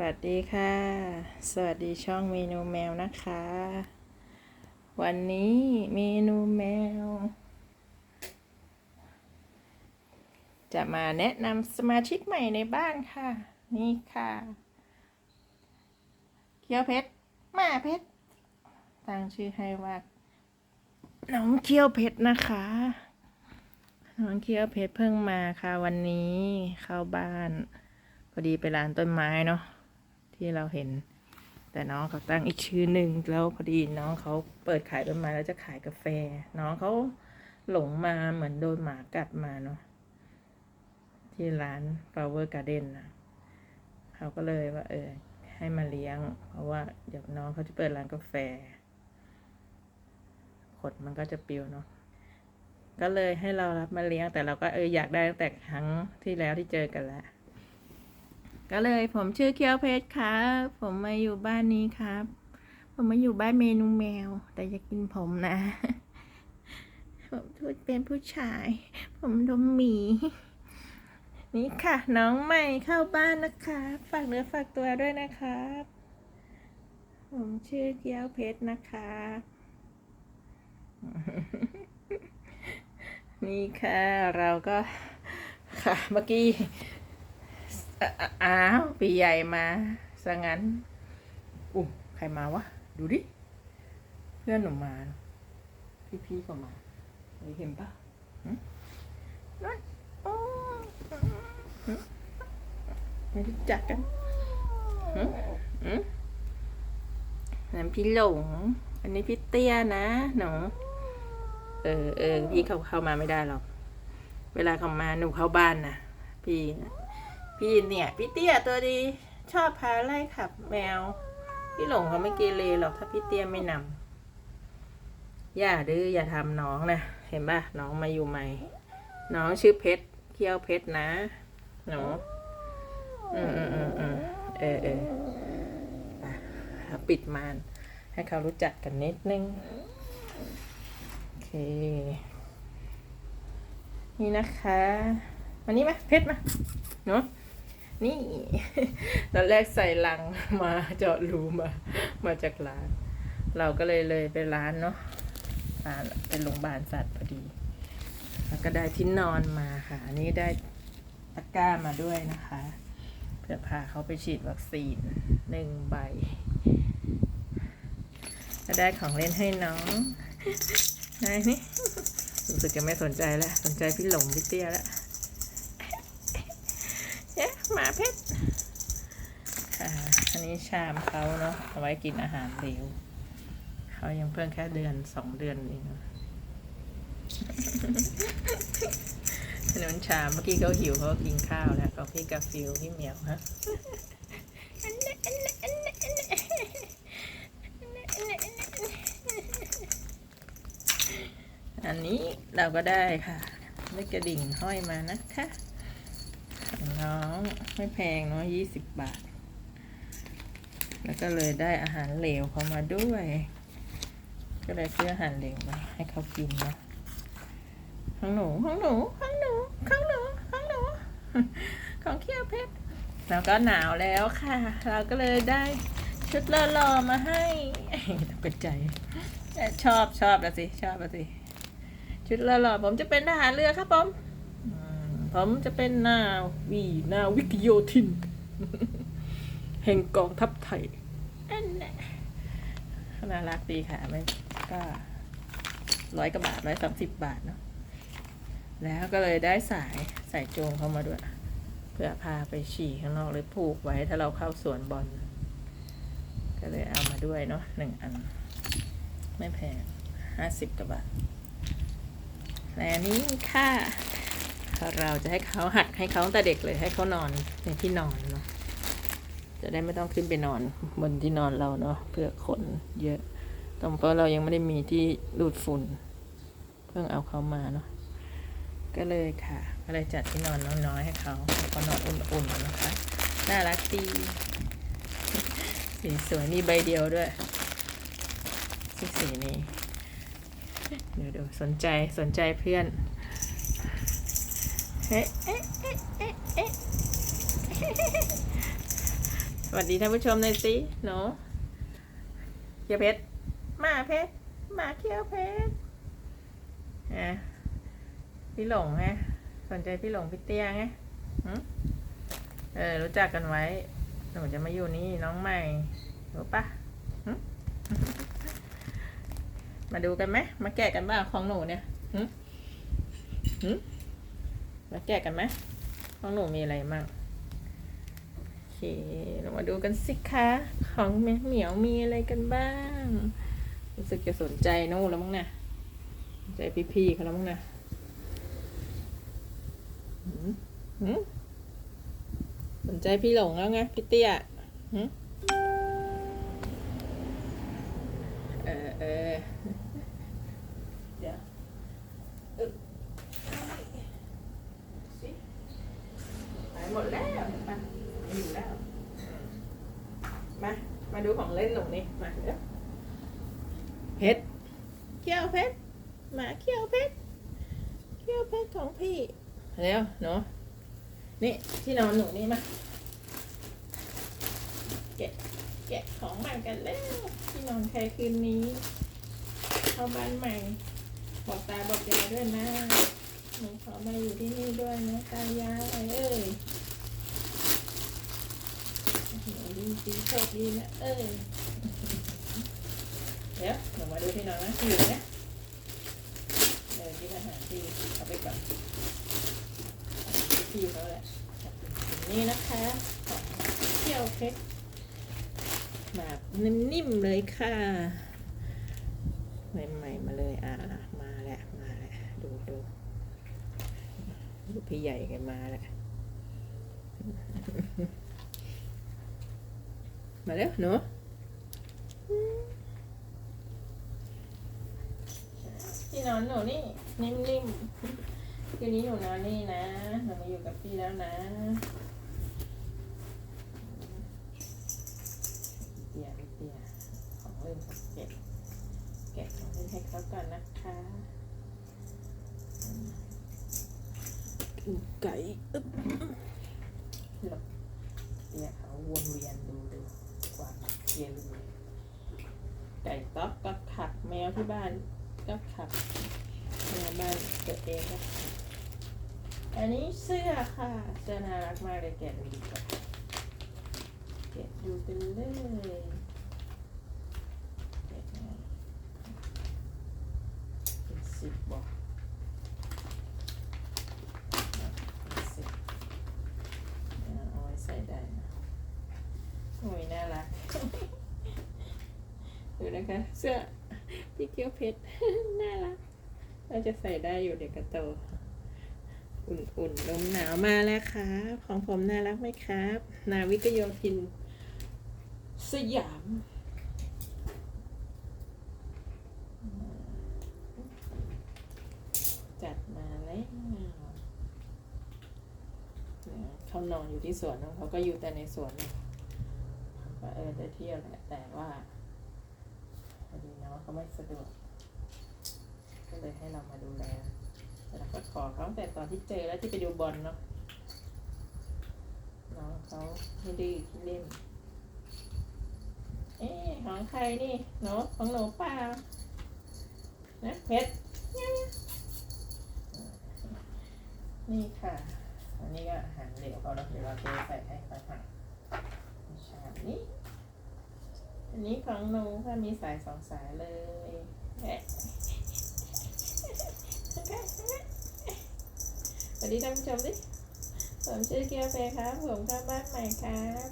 วัสดีค่ะ สวัสดีช่องเมนูแมวนะคะ วันนี้เมนูแมว จะมาแนะนำสมาชิกใหม่ในบ้านค่ะ นี่ค่ะ เคียวเพชรมาเพชรตั้งชื่อให้ว่าน้องเคียวเพชรนะคะ น้องเคียวเพชรเพิ่งมาค่ะ วันนี้เข้าบ้านพอดีไปร้านต้นไม้เนาะ ที่เราเห็น แต่น้องเขาตั้งอีกชื่อหนึ่งแล้วพอดีน้องเขาเปิดขายต้นไม้แล้วจะขายกาแฟ น้องเขาหลงมาเหมือนโดนหมากัดมาเนาะที่ร้าน Flower Garden นะเขาก็เลยว่า เออ ให้มาเลี้ยง เพราะว่าเดี๋ยวน้องเขาจะเปิดร้านกาแฟขดมันก็จะปิวเนาะก็เลยให้เรารับมาเลี้ยงแต่เราก็เอออยากได้ตั้งแต่ครั้งที่แล้วที่เจอกันแล้ว ก็เลยผมชื่อเคียวเพชรครับ ผมมาอยู่บ้านนี้ครับ ผมมาอยู่บ้านเมนูแมว แต่อยากินผมนะ ผมทูดเป็นผู้ชาย ผมดมหมี นี่ค่ะ น้องใหม่เข้าบ้านนะคะ ฝากเนื้อฝากตัวด้วยนะครับ ผมชื่อเคียวเพชรนะคะนี่ค่ะ เราก็ค่ะเมื่อกี้ อ้าวปีใหญ่มาซะงั้นอู้ใครมาวะ ดูดิ เพื่อนหนูมา พี่ๆก็มาเฮ้ยเห็นปะนั่นโอ้ไม่รู้จักกันนั่นพี่หลง อันนี้พี่เตี้ยนะหนูเออเออพี่เขาเข้ามาไม่ได้หรอก เวลาเขามาหนูเข้าบ้านนะพี่นะ พี่เนี่ยพี่เตี้ยตัวดีชอบพาไล่ขับแมว พี่หลงเขาไม่เกเรหรอกถ้าพี่เตี้ยไม่นำอย่าดื้ออย่าทำน้องนะเห็นปะน้องมาอยู่ใหม่ น้องชื่อเพชรเคี้ยวเพชรนะหนูอืมอืมอืมอืมเออเออปิดมานให้เขารู้จักกันนิดนึงโอเค นี่นะคะมานี่มาเพชรมาเนาะ นี่ ตอนแรกใส่ลังมาเจาะรูมา มาจากร้าน เราก็เลยเลยไปร้านเนาะร้านเป็นโรงพยาบาลสัตว์พอดี แล้วก็ได้ที่นอนมาค่ะ อันนี้ได้ตะกร้ามาด้วยนะคะ เพื่อพาเขาไปฉีดวัคซีนหนึ่งใบก็ได้ของเล่นให้น้องได้นี่รู้สึกจะไม่สนใจแล้ว สนใจพี่หลงพี่เตี้ยแล้ว หมาเพชรอันนี้ชามเขาเนาะเอาไว้กินอาหารเหลวเขายังเพิ่งแค่เดือนสองเดือนเองเนอะอันนี้มันชามเมื่อกี้เขาหิวเขากินข้าวแล้วก็พี่กาฟิลพี่เหมียวฮะอันนี้เราก็ได้ค่ะได้กระดิ่งห้อยมานะคะ น้องไม่แพงเนาะยี่สิบบาท แล้วก็เลยได้อาหารเหลวเขามาด้วย ก็เลยซื้ออาหารเหลวมาให้เขากินนะของหนูของหนูของหนูของหนูของหนูของเขี้ยวเพชรแล้วก็หนาวแล้วค่ะ เราก็เลยได้ชุดหล่อมาให้ตกใจ ชอบชอบแล้วสิชอบแล้วสิ ชุดหล่อผมจะเป็นทหารเรือครับผม ผมจะเป็นนาวีนาวิกโยธิน แห่งกองทัพไทยอันน่ะน่ารักดีค่ะไม่ก็ร้อยกว่าบาทร้อยสามสิบบาทเนาะแล้วก็เลยได้สายสายโจงเข้ามาด้วย เพื่อพาไปฉี่ข้างนอกหรือผูกไว้ถ้าเราเข้าสวนบอลก็เลยเอามาด้วยเนาะหนึ่งอัน ไม่แพงห้าสิบกว่าบาทและอันนี้ค่ะ เราจะให้เขาหัดให้เขาตั้งแต่เด็กเลยให้เขานอนในที่นอนเนาะจะได้ไม่ต้องขึ้นไปนอนบนที่นอนเราเนาะเพื่อขนเยอะตรงเพราะเรายังไม่ได้มีที่ดูดฝุ่น เพิ่งเอาเขามาเนาะก็เลยค่ะ ก็เลยจัดที่นอนน้อยๆให้เขาเขานอนอุ่นๆนะคะน่ารักดีสีสวยนี่ใบเดียวด้วยสีสีนี้เดี๋ยวเดี๋ยวสนใจสนใจเพื่อน เอ๊ะเอ๊ะเอ๊ะเอ๊ะเอ๊ะสวัสดีท่านผู้ชมหน่อยสิหนูเคียวเพชรมาเพชรมาเคียวเพชรอะพี่หลงฮะสนใจพี่หลงพี่เตี้ยไงหึเออรู้จักกันไว้ หนูจะมาอยู่นี่น้องใหม่รู้ปะมาดูกันไหมมาแกะกันบ้างของหนูเนี่ยหึหึม มาแกะกันไหมของหนูมีอะไรมั่งโอเคเรามาดูกันสิคะ ของแม่เหมียวมีอะไรกันบ้าง รู้สึกจะสนใจนู่นแล้วมั้งนะสนใจพี่ๆเขาแล้วมั้งนะหืมหืมสนใจพี่หลงแล้วไงพี่เตี้ยหืมเออเออเดี๋ยวอึ๊บสิหายหมดแล้วไปไม่อยู่แล้ว มา มาดูของเล่นหลงนี่มาเดี๋ยวเพชรเขี้ยวเพชรหมาเขี้ยวเพชรเขี้ยวเพชรของพี่เร็วหนูนี่ที่นอนหนูนี่มาแกะแกะของใหม่กันแล้วที่นอนใครคืนนี้เข้าบ้านใหม่ บอกตาบอกยายด้วยนะหนูขอมาอยู่ที่นี่ด้วยนะตายายเอ้ย หนูดีดีโชคดีนะเออเดี๋ยวหนูมาดูที่นอนนะหิวนะเออกินอาหารที่เอาไปก่อนพี่เขาแหละนี่นะคะของเที่ยวเพชรแบบนิ่มๆเลยค่ะใหม่ๆมาเลยอ่ามาแล้วมาแล้วดูดูดูพี่ใหญ่กันมาแล้ว มาเร็วหนูที่นอนหนูนี่นิ่มๆคืนนี้หนูนอนนี่นะหนูมาอยู่กับพี่แล้วนะเตียเตียของเล่นของเก็บแกะของเล่นให้เขาก่อนนะคะไก่อึ๊บหลบ เนี่ยเขาวนเวียนดูดูความเยียรูไก่ต๊อกก็ขับแมวที่บ้าน ก็ขับแมวบ้านตัวเองก็อันนี้เสื้อค่ะ เสื้อน่ารักมากเลยแกะดูดีกว่าแกะดูกันเลยแกะไงเป็นสิบบอกเป็นสิบเอาไว้ใส่ได้นะโอ้ยน่ารักดูนะคะเสื้อ พี่เกียวเพชร น่ารักเราจะใส่ได้อยู่เด็กกระโต อุ่นๆลมหนาวมาแล้วครับของผมน่ารักไหมครับ นาวิกโยธิน สยามจัดมาแล้วเขานอนอยู่ที่สวนของเขาก็อยู่แต่ในสวนนะก็เออได้เที่ยวแหละแต่ว่า พอดีน้องเขาไม่สะดวกก็เลยให้เรามาดูแลแต่เราก็ขอเขาตั้งแต่ตอนที่เจอแล้วที่ไปดูบอลเนาะน้องเขาไม่ดื้อที่เล่น เอ๊ของใครนี่หนูของหนูเปล่านะเพชรนี่ค่ะอันนี้ก็อาหารเหลวเขาแล้วเดี๋ยวเราจะใส่ให้เขาค่ะชามนี้ อันนี้ของหนูค่ะมีสายสองสายเลยแะสวัสดีท่านผู้ชมดิผมชื่อเกียวเฟย์ครับ ผมเข้าบ้านใหม่ครับ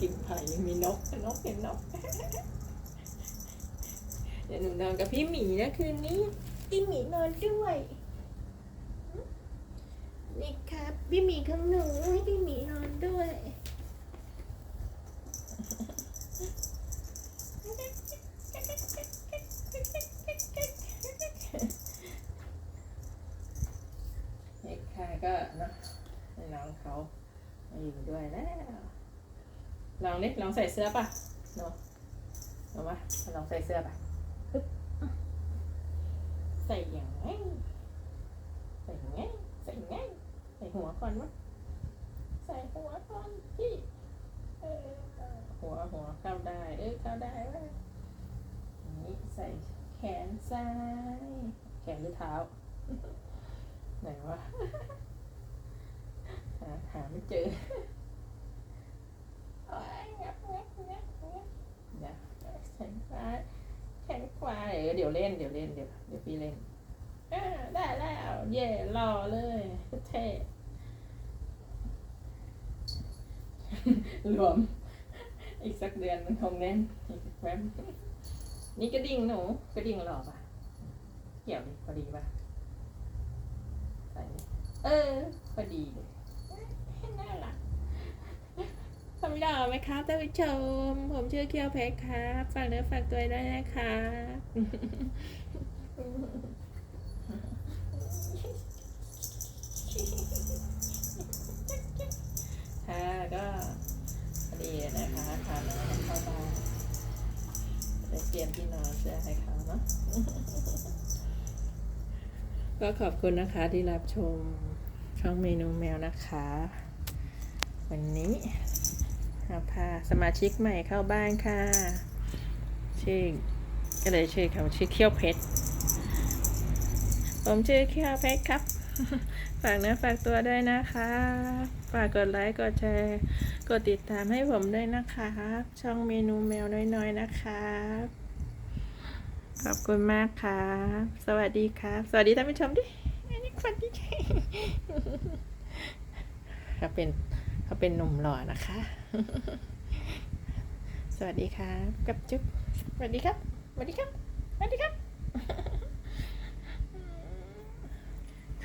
กินไผ่ยังมีนกนกเห็นนก เดี๋ยวหนูนอนกับพี่หมีนะคืนนี้พี่หมีนอนด้วย นี่ครับ พี่มีของหนูให้พี่มีนอนด้วยเด็กค่ะก็เนาะให้น้องเขามาอยู่ด้วยแล้วลองนิดลองใส่เสื้อป่ะเนาะลองมาลองใส่เสื้อป่ะใส่อย่างไงใส่อย่างไงใส่อย่าง ไงหัวก่อนวะใส่หัวก่อนพี่เออเออหัวหัวเข้าได้ เออเข้าได้วะอย่างนี้ใส่แขนซ้าย แขนหรือเท้า ไหนวะหาหาไม่เจอโอ้ยงับงับงับงับเดี๋ยวแขนซ้ายแขนขวาเออเดี๋ยวเล่นเดี๋ยวเล่นเดี๋ยวเดี๋ยวพี่เล่น อ่าได้แล้วเย่รอเลยเท่รวม อีกสักเดือนมันคงแน่นอีกแป๊บนี่กระดิ่งหนูกระดิ่งหรอปะเกี่ยวดิพอดีปะใส่เออพอดีน่ารักทำได้ไหมครับท่านผู้ชม ผมชื่อเคียวเพชรครับฝากเนื้อฝากตัวได้นะคะ ค่ะก็อดีนะคะพาน้องเข้าบ้านไปเตรียมที่นอนเสื้อให้เขาเนาะก็ขอบคุณนะคะที่รับชมช่องเมนูแมวนะคะ วันนี้เราพาสมาชิกใหม่เข้าบ้านค่ะ ชื่อก็เลยชื่อเขาชื่อเขี้ยวเพชรผมชื่อเขี้ยวเพชรครับ ฝากเนื้อฝากตัวด้วยนะคะ ฝากกดไลค์ กดแชร์ กดติดตามให้ผมด้วยนะคะช่องเมนูแมวน้อยๆนะคะขอบคุณมากครับสวัสดีครับ สวัสดีท่านผู้ชมดิอันนี้สวัสดีค่เขาเป็นเขาเป็นหนุ่มหล่อนะคะ สวัสดีครับ กับจุ๊บสวัสดีครับ สวัสดีครับ สวัสดีครับ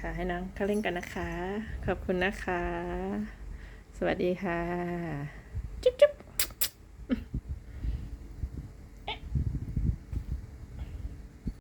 ค่ะ ให้น้องเขาเล่นกันนะคะ ขอบคุณนะคะ สวัสดีค่ะ จุ๊บจุ๊บ